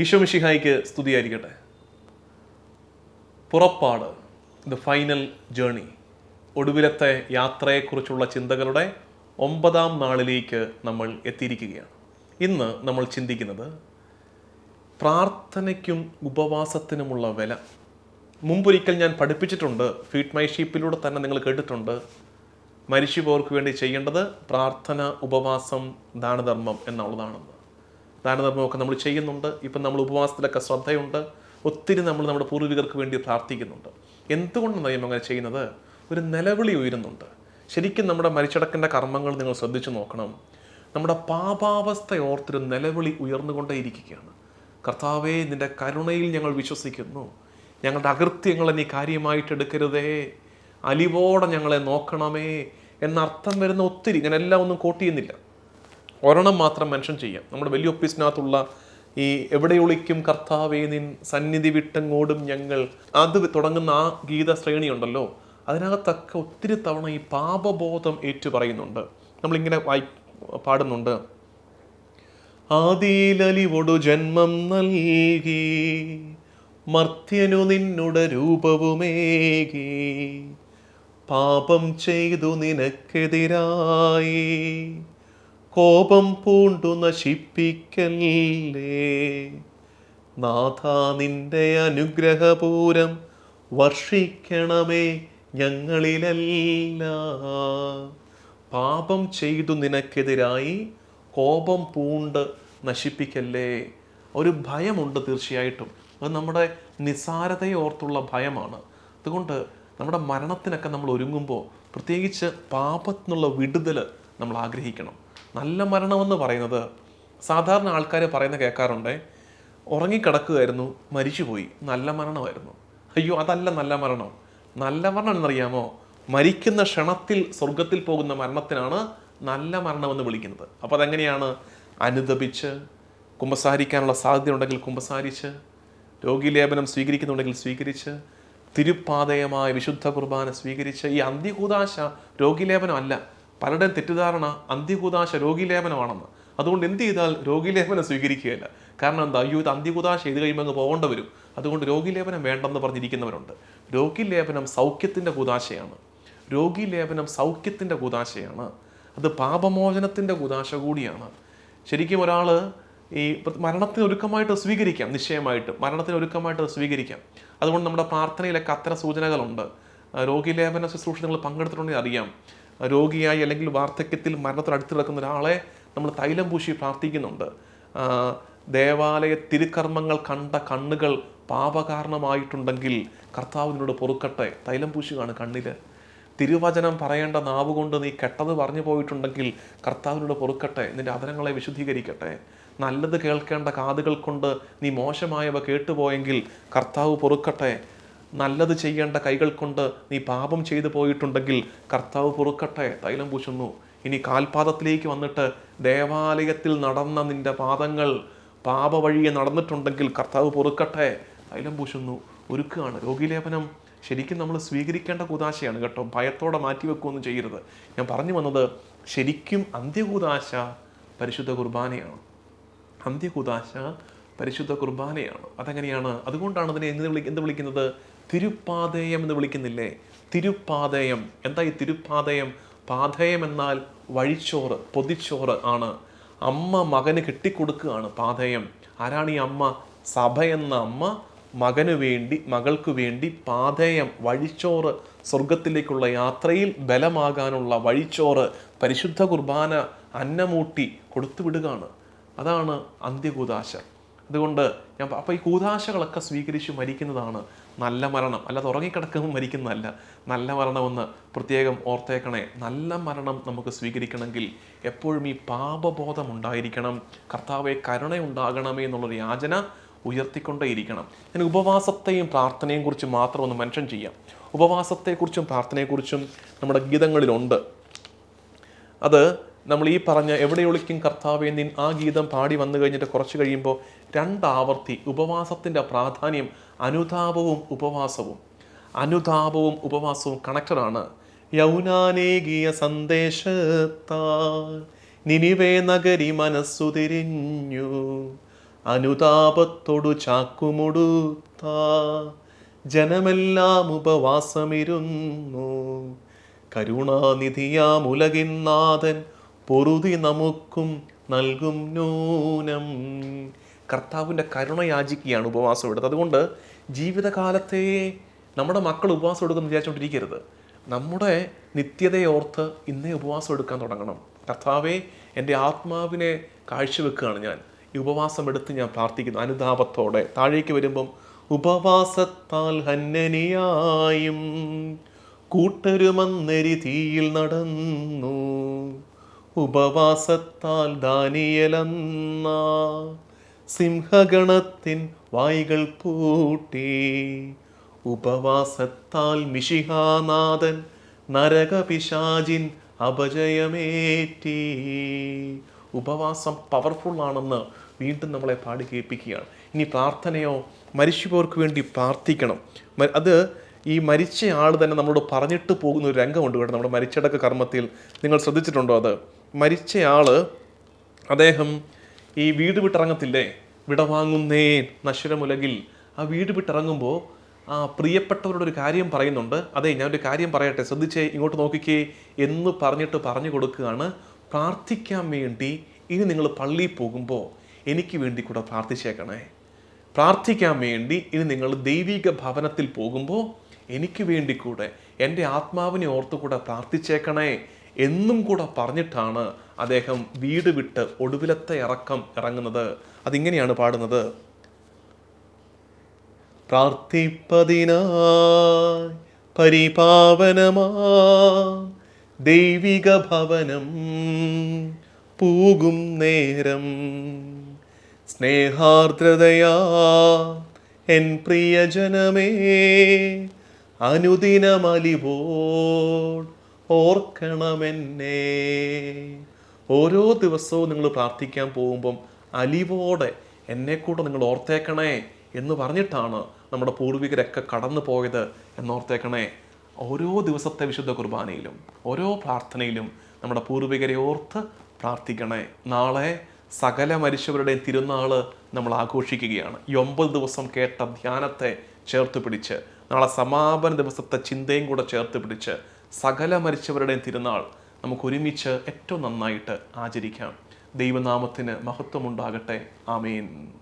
ഈശോ മിഷിഹായിക്ക് സ്തുതിയായിരിക്കട്ടെ. പുറപ്പാട് the final journey ഒടുവിലത്തെ യാത്രയെക്കുറിച്ചുള്ള ചിന്തകളുടെ ഒമ്പതാം നാളിലേക്ക് നമ്മൾ എത്തിയിരിക്കുകയാണ്. ഇന്ന് നമ്മൾ ചിന്തിക്കുന്നത് പ്രാർത്ഥനയ്ക്കും ഉപവാസത്തിനുമുള്ള വില. മുമ്പൊരിക്കൽ ഞാൻ പഠിപ്പിച്ചിട്ടുണ്ട് ഫീഡ് മൈ ഷീപ്പിലൂടെ തന്നെ നിങ്ങൾ കേട്ടിട്ടുണ്ട്. മരിച്ചുപോർക്ക് വേണ്ടി ചെയ്യേണ്ടത് പ്രാർത്ഥന ഉപവാസം ദാനധർമ്മം എന്നുള്ളതാണെന്ന്. ദാനധർമ്മമൊക്കെ നമ്മൾ ചെയ്യുന്നുണ്ട്. ഇപ്പം നമ്മൾ ഉപവാസത്തിലൊക്കെ ശ്രദ്ധയുണ്ട്. ഒത്തിരി നമ്മൾ നമ്മുടെ പൂർവികർക്ക് വേണ്ടി പ്രാർത്ഥിക്കുന്നുണ്ട്. എന്തുകൊണ്ടാണ് ദൈവം അങ്ങനെ ചെയ്യുന്നത്? ഒരു നിലവിളി ഉയരുന്നുണ്ട്. ശരിക്കും നമ്മുടെ മരിച്ചടക്കിന്റെ കർമ്മങ്ങൾ നിങ്ങൾ ശ്രദ്ധിച്ചു നോക്കണം. നമ്മുടെ പാപാവസ്ഥ ഓർത്തൊരു നിലവിളി ഉയർന്നുകൊണ്ടേയിരിക്കുകയാണ്. കർത്താവേ നിന്റെ കരുണയിൽ ഞങ്ങൾ വിശ്വസിക്കുന്നു. ഞങ്ങളുടെ അകൃത്യങ്ങളെ നീ കാര്യമായിട്ട് എടുക്കരുതേ. അലിവോടെ ഞങ്ങളെ നോക്കണമേ എന്നർത്ഥം വരുന്ന ഒത്തിരി ഇങ്ങനെ എല്ലാം ഒന്നും കോട്ട് ചെയ്യുന്നില്ല. ഒരെണ്ണം മാത്രം മെൻഷൻ ചെയ്യാം. നമ്മുടെ വലിയ ഒപ്പീസിനകത്തുള്ള ഈ എവിടെ ഒളിക്കും കർത്താവേ നിൻ സന്നിധി വിട്ടങ്ങോടും ഞങ്ങൾ. അത് തുടങ്ങുന്ന ആ ഗീത ശ്രേണി ഉണ്ടല്ലോ അതിനകത്തൊക്കെ ഒത്തിരി തവണ ഈ പാപബോധം ഏറ്റു പറയുന്നുണ്ട്. നമ്മളിങ്ങനെ വായി പാടുന്നുണ്ട്. ആദിയിലലിവൊടു ജന്മം നൽകി മർത്യനു നിന്നുട രൂപവുമേകി പാപം ചെയ്തു നിനക്കെതിരായി കോപം പൂണ്ടു നശിപ്പിക്കല്ലേ നാഥ നിന്റെ അനുഗ്രഹപൂരം വർഷിക്കണമേ ഞങ്ങളിലല്ല. പാപം ചെയ്തു നിനക്കെതിരായി കോപം പൂണ്ട് നശിപ്പിക്കല്ലേ? ഒരു ഭയമുണ്ട് തീർച്ചയായിട്ടും. അത് നമ്മുടെ നിസാരതയെ ഓർത്തുള്ള ഭയമാണ്. അതുകൊണ്ട് നമ്മുടെ മരണത്തിനൊക്കെ നമ്മൾ ഒരുങ്ങുമ്പോൾ പ്രത്യേകിച്ച് പാപത്തിനുള്ള വിടുതൽ നമ്മൾ ആഗ്രഹിക്കണം. നല്ല മരണമെന്ന് പറയുന്നത് സാധാരണ ആൾക്കാർ പറയുന്ന കേൾക്കാറുണ്ട്. ഉറങ്ങിക്കിടക്കുകയായിരുന്നു മരിച്ചുപോയി. നല്ല മരണമായിരുന്നു. അയ്യോ അതല്ല നല്ല മരണം. നല്ല മരണം എന്നറിയാമോ? മരിക്കുന്ന ക്ഷണത്തിൽ സ്വർഗത്തിൽ പോകുന്ന മരണത്തിനാണ് നല്ല മരണമെന്ന് വിളിക്കുന്നത്. അപ്പോൾ അതെങ്ങനെയാണ്? അനുദപിച്ച് കുമ്പസാരിക്കാനുള്ള സാധ്യത ഉണ്ടെങ്കിൽ കുമ്പസാരിച്ച് രോഗീലേപനം സ്വീകരിക്കുന്നുണ്ടെങ്കിൽ സ്വീകരിച്ച് തിരുപ്പാതയമായ വിശുദ്ധ കുർബാന സ്വീകരിച്ച് ഈ അന്ത്യകൂതാശ രോഗീലേപനം അല്ല. പലരുടെയും തെറ്റിദ്ധാരണ അന്ത്യകൂതാശ രോഗീലേപനമാണെന്ന്. അതുകൊണ്ട് എന്ത് ചെയ്താൽ രോഗീലേപനം സ്വീകരിക്കുകയില്ല. കാരണം എന്താ? അയ്യോ ഇത് അന്ത്യകൂതാശ ചെയ്ത് കഴിയുമ്പോൾ അങ്ങ് പോകേണ്ട വരും. അതുകൊണ്ട് രോഗീലേപനം വേണ്ടെന്ന് പറഞ്ഞിരിക്കുന്നവരുണ്ട്. രോഗീലേപനം സൗഖ്യത്തിന്റെ കൂതാശയാണ് രോഗീലേപനം സൗഖ്യത്തിന്റെ കൂതാശയാണ് അത് പാപമോചനത്തിന്റെ കൂതാശ കൂടിയാണ്. ശരിക്കും ഒരാൾ ഈ മരണത്തിന് ഒരുക്കമായിട്ട് സ്വീകരിക്കാം നിശ്ചയമായിട്ട്. മരണത്തിന് ഒരുക്കമായിട്ട് സ്വീകരിക്കാം. അതുകൊണ്ട് നമ്മുടെ പ്രാർത്ഥനയിലൊക്കെ അത്തരം സൂചനകളുണ്ട്. രോഗിലേപന ശുശ്രൂഷ നിങ്ങൾ പങ്കെടുത്തിട്ടുണ്ടെങ്കിൽ അറിയാം. രോഗിയായി അല്ലെങ്കിൽ വാർദ്ധക്യത്തിൽ മരണത്തിനടുത്ത് കിടക്കുന്ന ഒരാളെ നമ്മൾ തൈലം പൂശി പ്രാർത്ഥിക്കുന്നുണ്ട്. ദേവാലയ തിരുക്കർമ്മങ്ങൾ കണ്ട കണ്ണുകൾ പാപകാരണമായിട്ടുണ്ടെങ്കിൽ കർത്താവിനോട് പൊറുക്കട്ടെ. തൈലം പൂശുകയാണ് കണ്ണിൽ തിരുവചനം പറയേണ്ട നാവ് കൊണ്ട് നീ കെട്ടത് പറഞ്ഞു പോയിട്ടുണ്ടെങ്കിൽ കർത്താവിനോട് പൊറുക്കട്ടെ. നിന്റെ അതരങ്ങളെ വിശുദ്ധീകരിക്കട്ടെ. നല്ലത് കേൾക്കേണ്ട കാതുകൾ കൊണ്ട് നീ മോശമായവ കേട്ടുപോയെങ്കിൽ കർത്താവ് പൊറുക്കട്ടെ. നല്ലത് ചെയ്യേണ്ട കൈകൾ കൊണ്ട് നീ പാപം ചെയ്തു പോയിട്ടുണ്ടെങ്കിൽ കർത്താവ് പൊറുക്കട്ടെ തൈലം പൂശുന്നു. ഇനി കാൽപാദത്തിലേക്ക് വന്നിട്ട് ദേവാലയത്തിൽ നടന്ന നിന്റെ പാദങ്ങൾ പാപവഴിയെ നടന്നിട്ടുണ്ടെങ്കിൽ കർത്താവ് പൊറുക്കട്ടെ തൈലം പൂശുന്നു. ഒരുക്കുകയാണ് രോഗീലേപനം. ശരിക്കും നമ്മൾ സ്വീകരിക്കേണ്ട കൂതാശയാണ് കേട്ടോ. ഭയത്തോടെ മാറ്റിവെക്കുകയൊന്നും ചെയ്യരുത്. ഞാൻ പറഞ്ഞു വന്നത് ശരിക്കും അന്ത്യകൂതാശ പരിശുദ്ധ കുർബാനയാണ്. അന്ത്യകൂതാശ പരിശുദ്ധ കുർബാനയാണ്. അതെങ്ങനെയാണ്? അതുകൊണ്ടാണ് അതിനെ എന്ത് വിളി എന്ത് വിളിക്കുന്നത്? തിരുപ്പാതയം എന്ന് വിളിക്കുന്നില്ലേ? തിരുപ്പാതയം എന്താ ഈ തിരുപ്പാതയം പാതയം എന്നാൽ വഴിച്ചോറ് പൊതിച്ചോറ് ആണ്. അമ്മ മകന് കെട്ടിക്കൊടുക്കുകയാണ് പാതയം. ആരാണ് ഈ അമ്മ? സഭ എന്ന അമ്മ മകനു വേണ്ടി മകൾക്ക് വേണ്ടി പാതയം വഴിച്ചോറ് സ്വർഗത്തിലേക്കുള്ള യാത്രയിൽ ബലമാകാനുള്ള വഴിച്ചോറ് പരിശുദ്ധ കുർബാന അന്നമൂട്ടി കൊടുത്തുവിടുകയാണ് അതാണ് അന്ത്യകൂതാശ അതുകൊണ്ട് ഞാൻ അപ്പോൾ ഈ കൂതാശകളൊക്കെ സ്വീകരിച്ച് മരിക്കുന്നതാണ്. നല്ല മരണം. അല്ലാതെ ഉറങ്ങിക്കിടക്കുമ്പോൾ മരിക്കുന്നതല്ല. നല്ല മരണമെന്ന് പ്രത്യേകം ഓർത്തേക്കണേ. നല്ല മരണം നമുക്ക് സ്വീകരിക്കണമെങ്കിൽ എപ്പോഴും ഈ പാപബോധം ഉണ്ടായിരിക്കണം കർത്താവെ കരുണയുണ്ടാകണമേ എന്നുള്ളൊരു യാചന ഉയർത്തിക്കൊണ്ടേയിരിക്കണം. ഞാൻ ഉപവാസത്തെയും പ്രാർത്ഥനയും കുറിച്ച് മാത്രം ഒന്ന് മെൻഷൻ ചെയ്യാം. ഉപവാസത്തെക്കുറിച്ചും പ്രാർത്ഥനയെക്കുറിച്ചും നമ്മുടെ ഗീതങ്ങളിലുണ്ട്. അത് നമ്മൾ ഈ പറഞ്ഞ എവിടെ ഒളിക്കും കർത്താവേ നിൻ ആ ഗീതം പാടി വന്നു കഴിഞ്ഞിട്ട് കുറച്ച് കഴിയുമ്പോൾ രണ്ടാവർത്തി ഉപവാസത്തിന്റെ പ്രാധാന്യം അനുതാപവും ഉപവാസവും. അനുതാപവും ഉപവാസവും കണക്റ്റഡാണ്. യൗനാനേകിയ സന്ദേശത്താൽ നിനിവേ നഗരി മനസ്സു തിരിഞ്ഞു അനുതാപത്തോടു ചാക്കുമുടുത്ത ജനമെല്ലാം ഉപവാസമിരുന്നു. കരുണാനിധിയാമുലകിന്നാഥൻ പൊറുതി നമുക്കും നൽകും നൂനം കർത്താവിന്റെ കരുണ യാചിക്കുകയാണ് ഉപവാസം എടുത്തത് അതുകൊണ്ട് ജീവിതകാലത്തെ നമ്മുടെ മക്കൾ ഉപവാസം എടുക്കുമെന്ന് വിചാരിച്ചുകൊണ്ടിരിക്കരുത്. നമ്മുടെ നിത്യതയോർത്ത് ഇന്നേ ഉപവാസം എടുക്കാൻ തുടങ്ങണം. കർത്താവേ എന്റെ ആത്മാവിനെ കാഴ്ചവെക്കുകയാണ് ഞാൻ. ഈ ഉപവാസം എടുത്ത് ഞാൻ പ്രാർത്ഥിക്കുന്നു അനുതാപത്തോടെ. താഴേക്ക് വരുമ്പം ഉപവാസത്താൽ ഹന്നനിയായും കൂട്ടരുമന്നരി തീയിൽ നടന്നു. ഉപവാസത്താൽ ദാനിയലെന്ന. സിംഹഗണത്തിൻ വായികൾ പൂട്ടി. ഉപവാസത്താൽ മിഷിഹാനാഥൻ നരകപിശാചിൻ അപജയമേറ്റി. ഉപവാസം പവർഫുൾ ആണെന്ന് വീണ്ടും നമ്മളെ പാടി കേൾപ്പിക്കുകയാണ്. ഇനി പ്രാർത്ഥനയോ മരിച്ചുപോർക്ക് വേണ്ടി പ്രാർത്ഥിക്കണം. അത് ഈ മരിച്ച ആൾ തന്നെ നമ്മളോട് പറഞ്ഞിട്ട് പോകുന്ന ഒരു രംഗമുണ്ട് കേട്ടോ. നമ്മുടെ മരിച്ചടക്ക കർമ്മത്തിൽ നിങ്ങൾ ശ്രദ്ധിച്ചിട്ടുണ്ടോ അത്? മരിച്ച ആൾ അദ്ദേഹം ഈ വീട് വിട്ടിറങ്ങത്തില്ലേ? വിടവാങ്ങുന്നേ നശ്വരമുലകിൽ. ആ വീട് വിട്ടിറങ്ങുമ്പോൾ ആ പ്രിയപ്പെട്ടവരോട് ഒരു കാര്യം പറയുന്നുണ്ട്. അതെ ഒരു കാര്യം പറയട്ടെ ശ്രദ്ധിച്ചേ ഇങ്ങോട്ട് നോക്കിക്കേ എന്ന് പറഞ്ഞിട്ട് പറഞ്ഞു കൊടുക്കുകയാണ്. പ്രാർത്ഥിക്കാൻ വേണ്ടി ഇനി നിങ്ങൾ പള്ളിയിൽ പോകുമ്പോൾ എനിക്ക് വേണ്ടി കൂടെ പ്രാർത്ഥിച്ചേക്കണേ. പ്രാർത്ഥിക്കാൻ വേണ്ടി ഇനി നിങ്ങൾ ദൈവിക ഭവനത്തിൽ പോകുമ്പോൾ എനിക്ക് വേണ്ടി കൂടെ എന്റെ ആത്മാവിനെ ഓർത്തുകൂടെ പ്രാർത്ഥിച്ചേക്കണേ എന്നും കൂടെ പറഞ്ഞിട്ടാണ് അദ്ദേഹം വീട് വിട്ട് ഒടുവിലത്തെ ഇറക്കം ഇറങ്ങുന്നത്. അതിങ്ങനെയാണ് പാടുന്നത്. പ്രാർത്ഥിപ്പതിനായി പരിപാവനമാ ദൈവിക ഭവനം പൂകും നേരം. സ്നേഹാർദ്രതയാ എൻ പ്രിയജനമേ അനുദിനമലിവോൾ ഓർക്കണമെന്നേ. ഓരോ ദിവസവും നിങ്ങൾ പ്രാർത്ഥിക്കാൻ പോകുമ്പം അലിവോടെ എന്നെ കൂടെ നിങ്ങൾ ഓർത്തേക്കണേ എന്ന് പറഞ്ഞിട്ടാണ് നമ്മുടെ പൂർവികരൊക്കെ കടന്നു പോയത് എന്നോർത്തേക്കണേ. ഓരോ ദിവസത്തെ വിശുദ്ധ കുർബാനയിലും ഓരോ പ്രാർത്ഥനയിലും നമ്മുടെ പൂർവികരെ ഓർത്ത് പ്രാർത്ഥിക്കണേ. നാളെ സകല മരിച്ചവരുടെയും തിരുനാൾ നമ്മൾ ആഘോഷിക്കുകയാണ്. ഈ ഒമ്പത് ദിവസം കേട്ട ധ്യാനത്തെ ചേർത്ത് പിടിച്ച് നാളെ സമാപന ദിവസത്തെ ചിന്തയും കൂടെ ചേർത്ത് പിടിച്ച് സകല മരിച്ചവരുടെയും തിരുനാൾ നമുക്ക് ഒരുമിച്ച് ഏറ്റവും നന്നായിട്ട് ആചരിക്കാം. ദൈവനാമത്തിന് മഹത്വമുണ്ടാകട്ടെ. ആമേൻ.